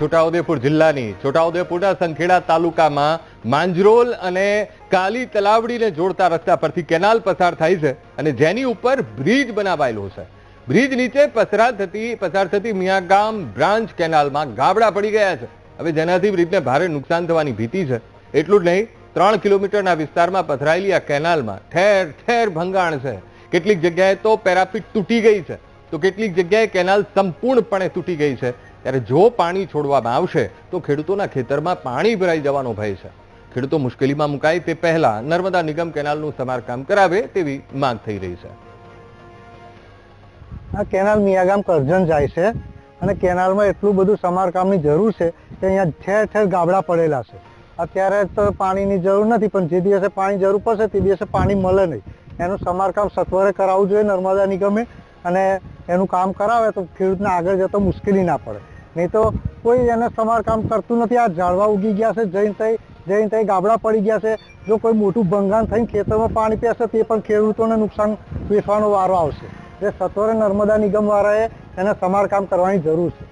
છોટાઉદેપુર જિલ્લાની છોટાઉદેપુરના સંખેડા તાલુકામાં માંજરોલ અને કાલી તલાવડીને જોડતા રસ્તા પરથી કેનાલ પસાર થાય છે અને જેની ઉપર બ્રિજ બનાવાયેલો છે. બ્રિજ નીચે પસાર થતી પસાર થતી મિયાગામ બ્રાન્ચ કેનાલમાં ગાબડા પડી ગયા છે. હવે જેનાથી બ્રિજને ભારે નુકસાન થવાની ભીતિ છે. એટલું જ નહીં, ત્રણ કિલોમીટરના વિસ્તારમાં પથરાયેલી આ કેનાલમાં ઠેર ઠેર ભંગાણ છે. કેટલીક જગ્યાએ તો પેરાફિટ તૂટી ગઈ છે. તો કેટલીક જગ્યાએ કેનાલ સંપૂર્ણપણે તૂટી ગઈ છે. ત્યારે જો પાણી છોડવામાં આવશે, તો ખેડૂતોના ખેતરમાં પાણી ભરાઈ જવાનો ભય છે. ખેડૂતો મુશ્કેલીમાં મુકાય તે પહેલા નર્મદા નિગમ કેનાલનું સમારકામ કરાવે તેવી માંગ થઈ રહી છે. આ કેનાલ મિયાગામ કરજણ જાય છે અને કેનાલમાં એટલું બધું સમારકામની જરૂર છે કે અહીંયા ઠેર ઠેર ગાબડા પડેલા છે. અત્યારે તો પાણીની જરૂર નથી, પણ જે દિવસે પાણી જરૂર પડશે તે દિવસે પાણી મળે નહીં. એનું સમારકામ સત્વરે કરાવવું જોઈએ નર્મદા નિગમે અને એનું કામ કરાવે તો ખેડૂતને આગળ જતો મુશ્કેલી ના પડે. નહીં તો કોઈ એને સમારકામ કરતું નથી. આ ઝાડવા ઉગી ગયા છે જઈને તઈ જઈને તઈ ગાબડા પડી ગયા છે. જો કોઈ મોટું ભંગાણ થઈને ખેતરમાં પાણી પીશે તે પણ ખેડૂતોને નુકસાન વેઠવાનો વારો આવશે. જે સત્વરે નર્મદા નિગમ વાળાએ એને સમારકામ કરવાની જરૂર છે.